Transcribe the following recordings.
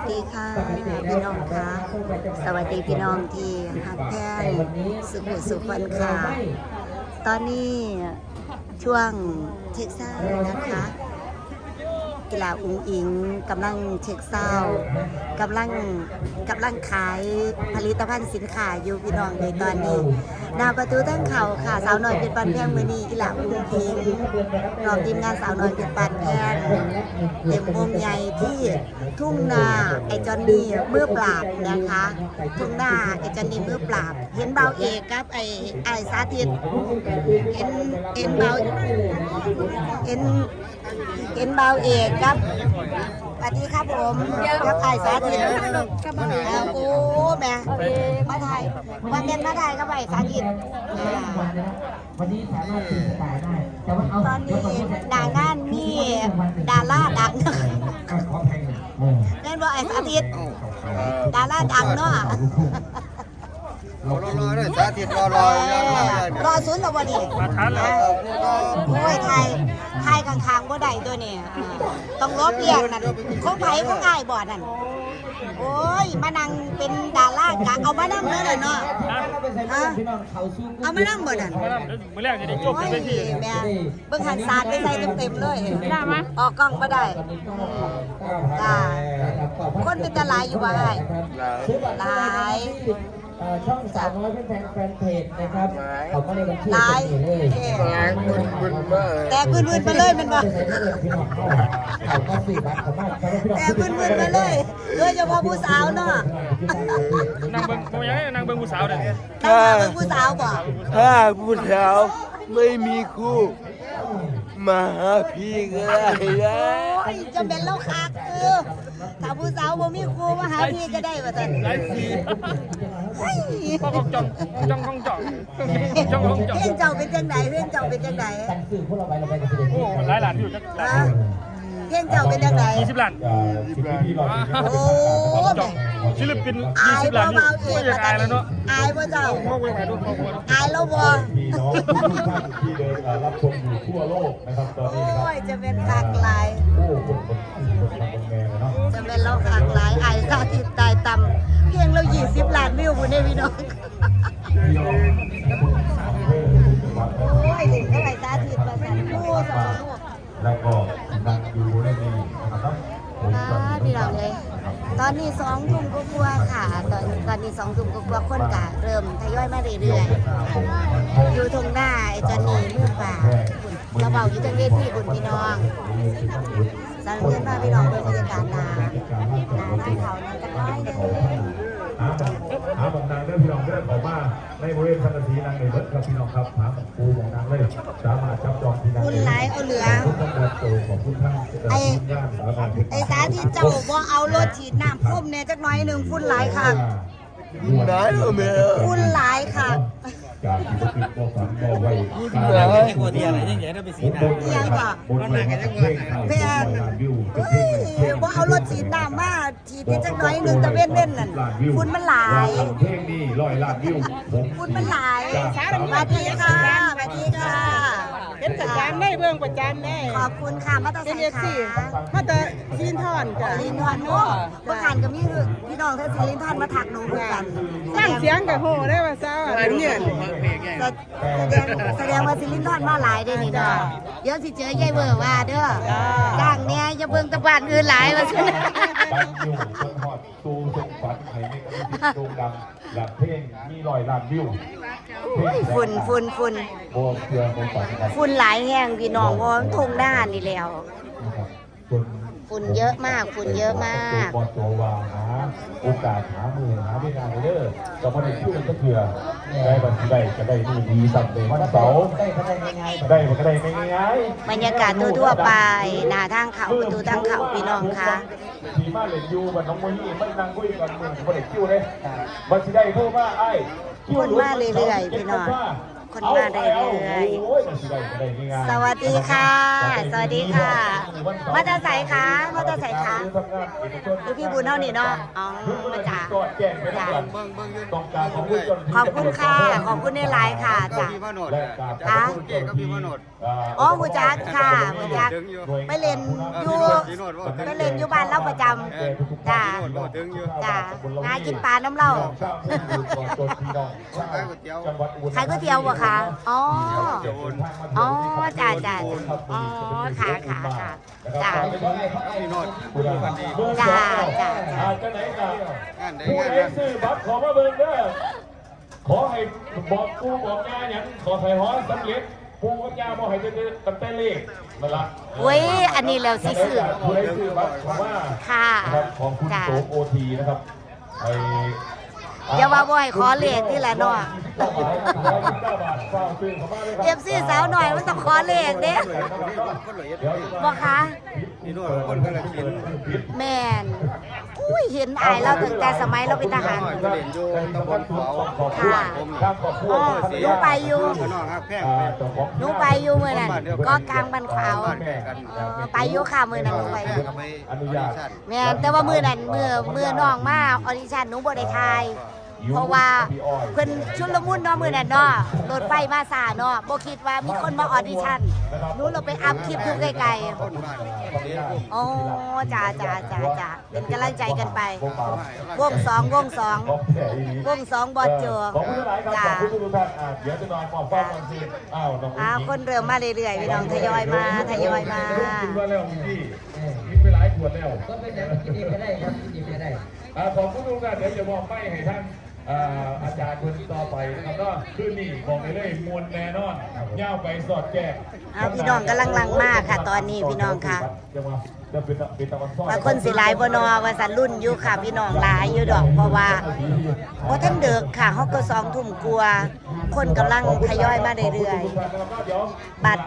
สดีค่ะพี่น้องค่ะ สวัสดีพี่น้องที่หักแพงสุขุสุขวันค่ะ ตอนนี้ช่วงเช็คเศร้านะคะ กีฬาอุ้งอิงกำลังเช็คเศร้า กำลังกำลังขายผลิตภัณฑ์สินค้าอยู่พี่น้องในตอนนี้หน้าประตูตั้งเขาค่ะสาวน้อยเป็นปันแพงมือนี้กีฬาอุ้งอิงรอมทีมงานสาวน้อยเป็นปันแพงเต็มวงใหญ่ที่ทุ่งนาไอจอนนี่เมื่อปราบนะคะ ทุ่งนาไอจอนนี่เมื่อปราบ เห็นเบาเอกกับไอไอสาธิตเห็นเห็นเบาเห็นเห็นเบาเอกครับ สวัสดีครับผมครับไอ้สาธิตอ้าวโอ้แม่มาไทยมาเป็นมาไทยกับไอ้สาธิตอ่าวันนี้สามารถตีสายได้แต่ว่าเอาตอนนี้ดางานมีดาราดังขอแพงเออแม่นว่าไอ้สาธิตดาราดังเนาะรอรอเลยสาธิตรอรอรอรอรอศูนย์แล้ววันนี้โอ้ยไทย ไทยข้างๆบ่ได้ตัวเนี่ยอ่าต้องลบเรียงนั่นคงไผคงง่ายบ่นั่นโอ้ยมานั่งเป็นดารากะเอามานั่งเลยล่ะเนาะฮะพี่น้องเขาสู้เอามานั่งบ่นั่นเมื่อแรกจะได้จบโอ้ในยเวทีแม่เบิ่งหันสาดไปใส่เต็มๆเลยได้มั้ยออกกล้องบ่ได้จ้าคนเป็นตาหลายอยู่ว่าไงหลายเอ่อ ช่องสาวน้อยเป็นแฟนแฟนเพจนะครับเขาก็เลยบัญชีหลายเลยเอ๊ะแรงบึนบึนมาแตกพื้นๆไปเลยแมันบ่พี่น้องเขาเขาก็สื่อบัตรเขามากเขาพี่น้องแตกพื้นๆไปเลยโดยเฉพาะผู้สาวเนาะนางเบิ้งโมยังไงนางเบิ้งผู้สาวเด้อต้องมาเป็นผู้สาวบ่ถ้าผู้สาวไม่มีคู่มาหาพี่ก็ได้นะโอ้ยจะเป็นเล่าคักเออถ้าผู้สาวบ่มีครูมาหาพี่ก็ได้ว่าซั่นไล่สีเฮ้ยพ่อก็จ้องจ้องห้องจ้องจ้องห้องจ้องเพลงเจ้าเป็นจังไดเพลงเจ้าเป็นจังได ตั้งสื่อพวกเราไปเราไปกับประเด็นโอ้หลายหลานอยู่จักหลายฮะ เพลงเจ้าเป็นจังไดยี่สิบล้านโอ้แม่ศิลปินอายี่ยสิบบ่ล้านอยู่เบาเอไม่งอยากอายแล้วเนาะอายบ่เจ้าพ่อเว้ยมาดูพ่อเว้ยอายแล้วบ่พี่น้องทุกท่านที่เดินรับชมอยู่ทั่วโลกนะครับตอนโอ้นี้นะครับยจะเป็นคักหลายโอ้คนคนคนทำแม่เนาะจะเป็นเราคักหลายอายสาธิตตายต่ำเพียงเรา20ล้านวิวพุ่นเด้พี่น้อง อนนี้สองทุ่มก็กลัวค่ะ ตอนตอนนี้สองทุ่มก็กลัวคนกะเริ่มทยอยมาเรื่อยๆอยู่ตรงหน้าไอ้จอนนี่มือป่าเราเบาอยู่จังเวทีคุณพี่น้องสารเพื่อนมาพี่น้องไปบรรยากาศนานาหน้าเขานั่นจะน้อย หนึงหาหาบางนางเด้อพี่น้องเด้อขอมาในบริเวณสังกะสีนางในเบิร์ดครับพี่น้องครับหาของปูของนางเลยสามารถจับจองที่นางคุณหลายเอาเหลือทุกท่านรับโตของทุกท่านไอ้ย่านสามารถไอ้สาธิตเจ้าบ่เอารถฉีดน้ำพุ่มเนี่ยจักหน้อยหนึ่งฝุ่นหลายค่ะนายเอาแม่ฝุ่นหลายค่ะ จากที่จะปิดบ่ฝันบ่ไว้นายบนเอียงก่อนบนหนังกันยังไงแพงเฮ้ยบ่เอารถฉีดน้ำมาฉีดเนี่ยจักหน้อยหนึ่งตะเว้นเว้นนั่นฝุ่นมันหลายเพลงนี้ร้อยล้านวิวผมฝุ่นมันหลายสวัสดีค่ะสวัสดีค่ะเป็นประจำได้เบื้องประจำได้ขอบคุณค่ะมาตาเป็นใส่เอฟขาซีมาแต่ซีนทอนจ้ะลินทอนโอ้เมื่อหันก็มีพี่น้องท่านสิลินทอนมาถักหนูเหมือนกันสร้างเสียงกับโหได้ว่าเศร้า อะเป็นเงี้ยแสดงแสดงว่าสิลินทอนมาหลายได้อนี่เด้อเดี๋ยวสิเจอยายเบอร์ว่าเด้อจ้างเนี่ยอย่าเบิ่งแตะบ้านอื่นหลายว่าซั่นดังอยู่จนฮอดตูทรงฝันให้ไม่กระติดโด่งดังหลักเพลงมีร้อยล้านวิวเพลงฝุ่นฝุ่นฝุ่นโบเพื่อคนฝันครับฝุ่นหลายแห้งพี่น้องเพราะว่าทุ่งหน้านี่แล้วนะครับส่วน ฝุ่นเยอะมากฝุ่นเยอะมากบอลโจวาหาโอกาสหามือหาไม่งานเด้อก็พอได้พูดก็เถื่อได้บันได้ก็ได้นี่ดีสับเลยวันเสาร์ได้ก็ได้ง่ายๆได้มันก็ได้ไม่ง่ายบรรยากาศทั่วๆไปหน้าทางเขาประตูทางเขาพี่น้องคะทีมาเล่นอยู่บันน้องมวยนี่มันนั่งคุยกันมือพอได้คิวเลยบันสิได้โทรมาไอ้คนมาเรื่อยๆพี่น้อง คนมาเรื่อยๆสวัสดีค่ะ สวัสดีค่ะมาจะใส่คะมาจะใส่คะคือพี่บุญเท่านี้เนาะอ๋อมาจากจ้ะต้องการของผู้จนขอบคุณค่ะ ขอบคุณในไลน์ค่ะจ้ะค่ะอ๋อหูจักค่ะหูจักไปเล่นอยู่ไปเล่นอยู่บ้านเราประจำจ้ะจ้ะงากินปลาน้ำเล้าขายก๋วยเตี๋ยวบ่คะ อ๋อ อ๋อจ้ะจ้ะอ๋อ ค่ะค่ะค่ะจ้ะจ้าจ้าจ้าจะไหนกันผู้ใดซื้อบัตรขอมาเบิ่งเด้อขอให้บอกกูบอกยาอย่างขอให้หอสำเร็จปูกับยาบอกให้จะตั้งแต่เลขนั่นละอุ้ยอันนี้แล้วสิซื้อผู้ใดซื้อบัตรขอว่าค่ะนะครับของคุณจ้าโสโอทีนะครับไอ อย่าว่าบ่ให้ขอเลขที่ละเนาะเอฟซีสาวหน่อยมันต้องขอเลขเด้บ่คะแม่นอุ้ยเห็นอายเราตั้งแต่สมัยเราเป็นทหารค่ะอ๋อหนูไปอยู่หนูไปอยู่มื้อนั้นก็กลางบันขาวเออไปอยู่ค่ะมื้อนั้นหนูไปอยู่อนุญาตแม่นแต่ว่ามื้อนั้นมื้อมื้อน้องมาออดิชั่นหนูบ่ได้ทาย เพราะว่าเพิ่นชุลมุนเนาะมื้อนั้นเนาะรถไฟมาสาเนาะบ่คิดว่ามีคนมาออดิชั่นหนูเราไปอัพคลิปอยู่ไกลๆอ๋อจ้าจ้าจ้าจ้าเป็นกำลังใจกันไป วงสองวงสองวงสองบอดโจขอบคุณหลายครับจ้าขอบคุณทุกท่านอะเดี๋ยวจะนอนมอบฟ้ามันสิอ้าวน้องอ่าคนเริ่มมาเรื่อยๆพี่น้องทยอยมาทยอยมากินมาแล้วพี่กินไปหลายขวดแล้วก็เป็นอย่างที่ดีก็ได้ครับที่ดีก็ได้อ่าขอบคุณทุกท่านเดี๋ยวจะมอบไปให้ท่าน อ่าอาจารย์คนต่อไปนะครับก็คือนี่บอกไปเลยมวลแน่นอนย่าวไปสอดแจกอ่าพี่น้องกำลังลังมากค่ะ ตอนนี้พี่น้องค่ะจะมาจะเป็นเป็นตะวันซ้อนว่าคนสิหลายบ่นอว่าสันรุ่นอยู่ค่ะ พี่น้องหลายอยู่ดอก เพราะว่าเพราะท่านเดึกค่ะเขาก็สองทุ่มกลัวาคนกำลังทยอยมาเรื่อยๆบัตร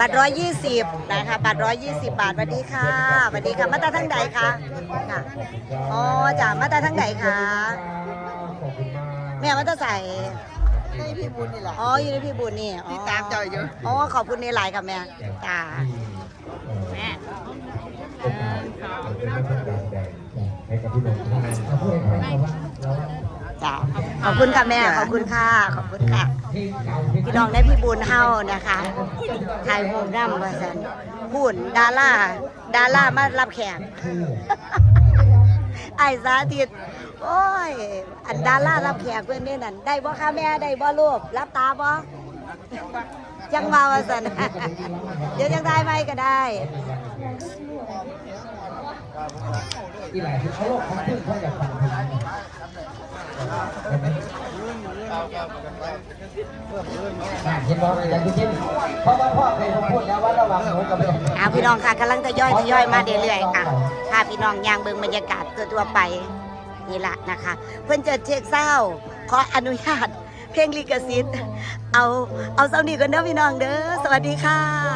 บัตรร้อยยี่สิบนะคะบัตรร้อยยี่สิบบาทสวัสดีค่ะสวัสดีค่ะมาตราทั้งใดคะค่ะอ๋อจ้ะมาตราทั้งใดคะแม่มาตราใส่ให้พี่บุญนี่แหละอ๋ออยู่ในพี่บุญนี่อ๋อพี่ตามเจ้าเยอะอ๋อขอบคุณในไลน์ค่ะแม่จ้าให้กับพี่น้องทุกท่านจ้าขอบคุณค่ะแม่ขอบคุณค่ะขอบคุณค่ะที่เก่าที่พี่น้องได้พี่บุญเฮานะคะถ่ายรูปน้ำว่าสันพูนดาราดารามารับแขก ไอ้สาธิต โอ้ย อันดารารับแขกเพื่อนนี่นั่น ได้บ่ค่ะแม่ได้บ่ลูกรับตาบ่จังมาว่าสันเดี๋ยวจังได้ไหมก็ได้ที่หลายที่เขาโลกเขาพึ่งเขาอยากฟังเพลงเห็นบอกอาจารย์พี่เช่นเพราะว่าพ่อเคยพูดแล้วว่าระหว่างหนูกับเอาพี่น้องค่ะกำลังทยอยทยอยมาเรื่อยๆค่ะ พาพี่น้องย่างเบิ่งบรรยากาศทั่วๆไปนี่ละนะคะ เพื่อนเจอเช็คเศร้าขออนุญาต เพลงลิกสิทธิ์เอาเอาเสานี้กันเด้อพี่น้องเด้อสวัสดีค่ะ